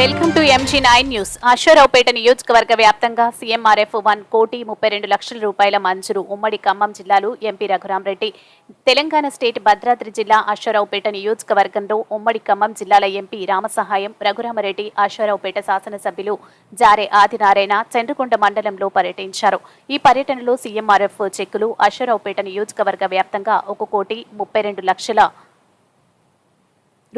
Welcome to MG nine news Aswaraopeta నియోజకవర్గ వ్యాప్తంగా CMRF one కోటి ముప్పై రెండు లక్షల రూపాయల మంజూరు. ఉమ్మడి ఖమ్మం జిల్లాలో ఎంపీ రఘురామరెడ్డి. తెలంగాణ స్టేట్ భద్రాద్రి జిల్లా అశ్వరావుపేట నియోజకవర్గంలో ఉమ్మడి ఖమ్మం జిల్లాల ఎంపీ రామసహాయం రఘురామరెడ్డి అశ్వరావుపేట శాసనసభ్యులు జారే ఆదినారాయణ చంద్రకొండ మండలంలో పర్యటించారు. ఈ పర్యటనలో సీఎంఆర్ఎఫ్ చెక్కులు అశ్వరావుపేట నియోజకవర్గ వ్యాప్తంగా ఒక కోటి ముప్పై రెండు లక్షల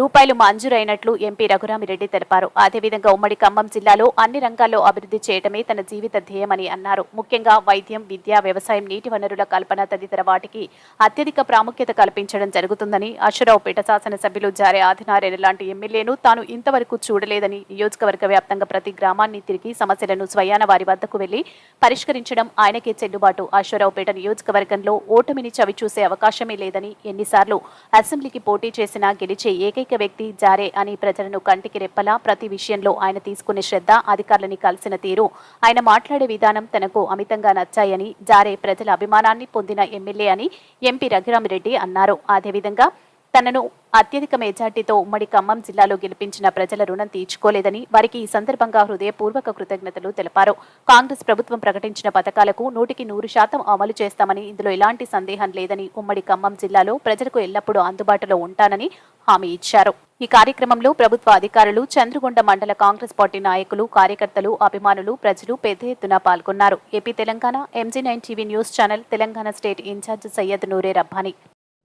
రూపాయలు మంజూరైనట్లు ఎంపీ రఘురామిరెడ్డి తెలిపారు. అదేవిధంగా ఉమ్మడి ఖమ్మం జిల్లాలో అన్ని రంగాల్లో అభివృద్ధి చేయడమే తన జీవిత ధ్యేయమని అన్నారు. ముఖ్యంగా వైద్యం విద్య వ్యవసాయం నీటి వనరుల కల్పన తదితర వాటికి అత్యధిక ప్రాముఖ్యత కల్పించడం జరుగుతుందని అశ్వరావుపేట శాసనసభ్యులు జారే ఆదినారాయణ లాంటి ఎమ్మెల్యేను తాను ఇంతవరకు చూడలేదని నియోజకవర్గ వ్యాప్తంగా ప్రతి గ్రామాన్ని తిరిగి సమస్యలను స్వయాన వారి వద్దకు వెళ్ళి పరిష్కరించడం ఆయనకే చెల్లుబాటు. అశ్వరావుపేట నియోజకవర్గంలో ఓటమిని చవిచూసే అవకాశమే లేదని ఎన్నిసార్లు అసెంబ్లీకి పోటీ చేసినా గెలిచే ఏకైక వ్యక్తి జారే అని ప్రజలను కంటికి రెప్పలా ప్రతి విషయంలో ఆయన తీసుకునే శ్రద్ధ అధికారులని కలిసిన తీరు. ఆయన మాట్లాడే విధానం తనకు అమితంగా నచ్చాయని జారే ప్రజల అభిమానాన్ని పొందిన ఎమ్మెల్యే అని ఎంపీ రఘురామిరెడ్డి అన్నారు. అదేవిధంగా తనను అత్యధిక మెజార్టీతో ఉమ్మడి ఖమ్మం జిల్లాలో గెలిపించిన ప్రజల రుణం తీర్చుకోలేదని వారికి ఈ సందర్భంగా హృదయపూర్వక కృతజ్ఞతలు తెలిపారు. కాంగ్రెస్ ప్రభుత్వం ప్రకటించిన పథకాలకు నూటికి నూరు శాతం అమలు చేస్తామని ఇందులో ఎలాంటి సందేహం లేదని ఉమ్మడి ఖమ్మం జిల్లాలో ప్రజలకు ఎల్లప్పుడూ అందుబాటులో ఉంటానని హామీ ఇచ్చారు. ఈ కార్యక్రమంలో ప్రభుత్వ అధికారులు చంద్రగొండ మండల కాంగ్రెస్ పార్టీ నాయకులు కార్యకర్తలు అభిమానులు ప్రజలు పెద్ద ఎత్తున పాల్గొన్నారు. AP Telangana MG nine TV news channel Telangana state in charge Syed Noore Rabbani.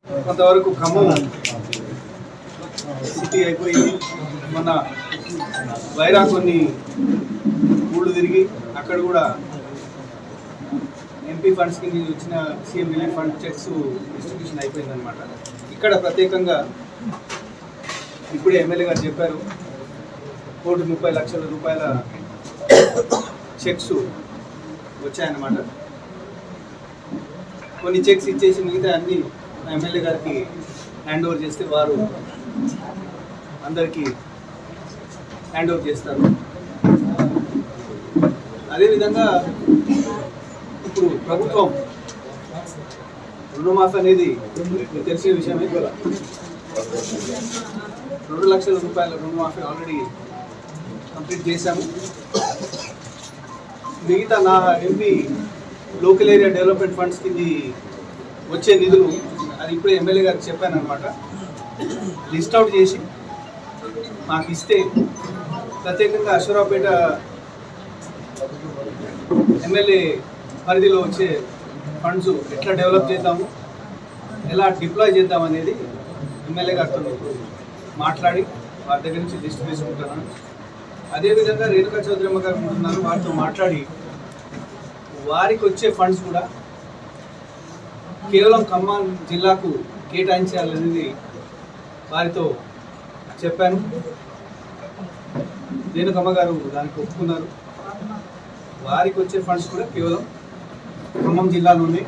కొంతవరకు ఖమ్మం సిటీ అయిపోయింది మన వైరా కొన్ని ఊళ్ళు తిరిగి అక్కడ కూడా ఎంపీ ఫండ్స్ కింద వచ్చిన CM relief fund cheques distribution అయిపోయిందనమాట ఇక్కడ ప్రత్యేకంగా ఇప్పుడే ఎమ్మెల్యే గారు చెప్పారు కోటి ముప్పై లక్షల రూపాయల చెక్స్ వచ్చాయన్నమాట. కొన్ని చెక్స్ ఇచ్చేసి మిగతా అన్ని ఎమ్మెల్యే గారికి హ్యాండ్ ఓవర్ చేస్తే వారు అందరికీ హ్యాండ్ ఓవర్ చేస్తారు. అదేవిధంగా ఇప్పుడు ప్రభుత్వం రుణమాఫీ అనేది తెలిసిన విషయమే. రెండు లక్షల రూపాయల రుణమాఫీ ఆల్రెడీ కంప్లీట్ చేశాము. మిగతా నా MP local area development funds కింది వచ్చే నిధులు అది ఇప్పుడే ఎమ్మెల్యే గారికి చెప్పాను అనమాట. లిస్ట్ అవుట్ చేసి మాకు ఇస్తే ప్రత్యేకంగా అశ్వరావుపేట ఎమ్మెల్యే పరిధిలో వచ్చే ఫండ్స్ ఎట్లా డెవలప్ చేద్దాము ఎలా డిప్లాయ్ చేద్దాం అనేది ఎమ్మెల్యే గారితో మాట్లాడి వారి దగ్గర నుంచి లిస్ట్ తీసుకుంటున్నాను. అదేవిధంగా రేణుకా అమ్మ గారు ఉంటున్నారు వారితో మాట్లాడి వారికి వచ్చే ఫండ్స్ కూడా కేవలం ఖమ్మం జిల్లాకు కేటాయించాలనేది వారితో చెప్పాను. రేణుకమ్మ గారు దానికి ఒప్పుకున్నారు. వారికి వచ్చే ఫండ్స్ కూడా కేవలం ఖమ్మం జిల్లాలోనే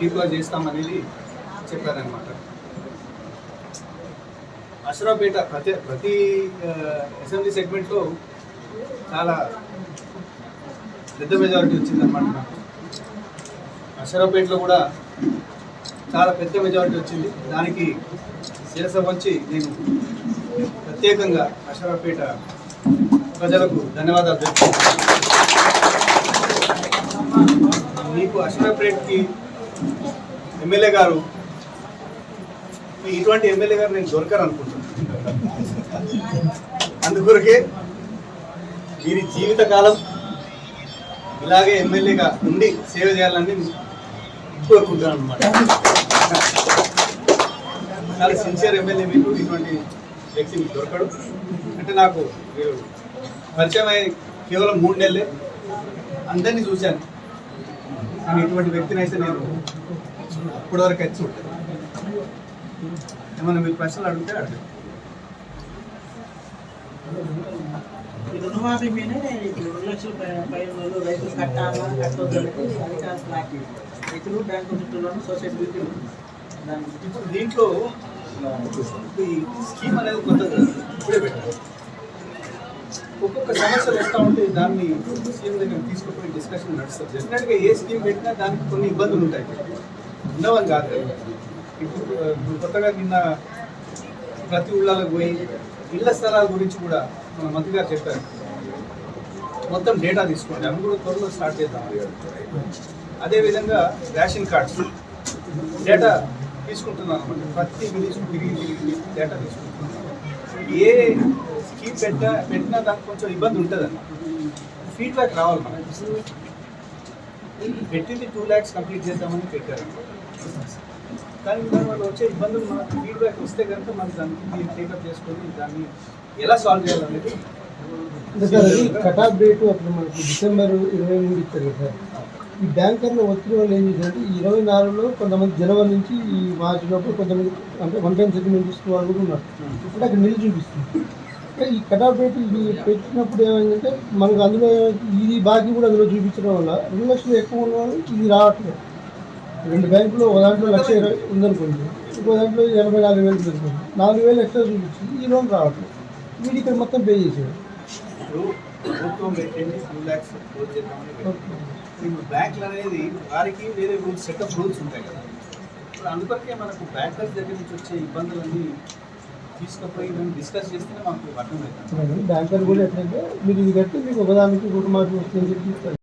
డిప్లాయ్ చేస్తామనేది చెప్పారనమాట అశ్వరావుపేట ప్రతి ప్రతి అసెంబ్లీ సెగ్మెంట్లో చాలా పెద్ద మెజారిటీ వచ్చిందనమాట నాకు. అశ్వరావుపేటలో కూడా చాలా పెద్ద మెజారిటీ వచ్చింది. దానికి శిరస వంచి నేను ప్రత్యేకంగా అషరాపేట ప్రజలకు ధన్యవాదాలు తెలుపుతున్నాను. మీకు అషరాపేటకి ఎమ్మెల్యే గారు మీ ఇటువంటి ఎమ్మెల్యే గారు నేను దొరకరు అనుకుంటున్నాను అందుకొరకే వీరి జీవితకాలం ఇలాగే ఎమ్మెల్యేగా ఉండి సేవ చేయాలని కోరుకుంటున్నాను అనమాట చాలా సిన్సియర్ ఎమ్మెల్యే మీకు ఇటువంటి వ్యక్తి మీకు దొరకడు. అంటే నాకు మీరు పరిచయం అయ్యి కేవలం మూడు నెలలే. అందరినీ చూశాను. కానీ ఇటువంటి వ్యక్తిని అయితే నేను ఇప్పటివరకు అయితే చూడలేదు ఏమన్నా మీరు ప్రశ్నలు అడిగితే అడగండి. ఈ రుణమాఫీ ఇప్పుడు రెండు లక్షల పై- రైతులు కట్టాలా అధికారులు. రైతులు బ్యాంకు చుట్టూలోను సొసైటీ దాని ఇప్పుడు దీంట్లో ఈ స్కీమ్ అనేది కొంత ఇప్పుడే పెట్టారు. ఒక్కొక్క సమస్యలు వస్తూ ఉంటే దాన్ని స్కీమ్ దగ్గర తీసుకుపోయి డిస్కషన్ నడుస్తారు. డెఫినెట్గా ఏ స్కీమ్ పెట్టినా దానికి కొన్ని ఇబ్బందులు ఉంటాయి. ఉండవని కాదు. ఇప్పుడు కొత్తగా నిన్న ప్రతి ఊళ్ళలోకి పోయి ఇళ్ళ స్థలాల గురించి కూడా మన మంత్రి గారు చెప్పారు. మొత్తం డేటా తీసుకోండి. అవి కూడా త్వరలో స్టార్ట్ చేద్దాం. అదేవిధంగా రేషన్ కార్డ్స్ డేటా తీసుకుంటున్నాను అనమాట. ప్రతి విలేజ్కి తిరిగి తిరిగి డేటా తీసుకుంటున్నాను ఏ స్కీమ్ పెట్ట పెట్టినా దానికి కొంచెం ఇబ్బంది ఉంటుంది అన్న ఫీడ్బ్యాక్ రావాలి మనకి. పెట్టింది టూ ల్యాక్స్ కంప్లీట్ చేద్దామని పెట్టారు. కానీ దానివల్ల వచ్చే ఇబ్బందులు మనకు ఫీడ్బ్యాక్ వస్తే కనుక మనం దానికి టేకప్ చేసుకొని దాన్ని ఎలా సాల్వ్ చేయాలనేది కటాఫ్ డేట్ అప్పుడు మనకి డిసెంబర్ ఇరవై మూడు ఇచ్చారు కదా ఈ బ్యాంకర్లో వచ్చిన వాళ్ళు ఏం చేశారంటే ఈ ఇరవై నాలుగులో కొంతమంది జనవరి నుంచి ఈ మార్చి లోపల కొంతమంది అంటే వన్ టైం సెటిల్మెంట్ తీసుకున్న వాళ్ళు కూడా ఉన్నారు ఇప్పుడు అక్కడ నిధి చూపిస్తుంది ఈ కటాఫ్ ఆఫ్ డేట్ ఇది పెట్టినప్పుడు ఏమైందంటే మనకు అందులో ఇది బాకీ కూడా అందులో చూపించడం వల్ల రెండు లక్షలు ఎక్కువ ఉన్న వాళ్ళు ఇది రావట్లేదు రెండు బ్యాంకులో ఒక దాంట్లో లక్ష ఇరవై ఉందనుకోండి ఇంకో దాంట్లో ఎనభై నాలుగు వేలు జరుగుతుంది నాలుగు వేలు ఎక్స్ట్రా చూపించింది ఈ లోన్ రావట్లేదు వీడి ఇక్కడ మొత్తం పే చేసేవాడు ప్రభుత్వం పెట్టింది టూ ల్యాక్స్ క్లోజ్ చేద్దామని ఇప్పుడు బ్యాంకులు అనేది వారికి వేరే రూల్స్ సెటప్ రూల్స్ ఉంటాయి కదా. ఇప్పుడు అందుకొరకే మనకు బ్యాంకర్స్ దగ్గర నుంచి వచ్చే ఇబ్బందులన్నీ తీసుకుపోయి మేము డిస్కస్ చేస్తేనే మాకు అర్థమవుతుంది. బ్యాంకర్ కూడా ఎట్లంటే మీరు ఇది కట్టి మీకు ఒకదానికి కుటుంబానికి వస్తుంది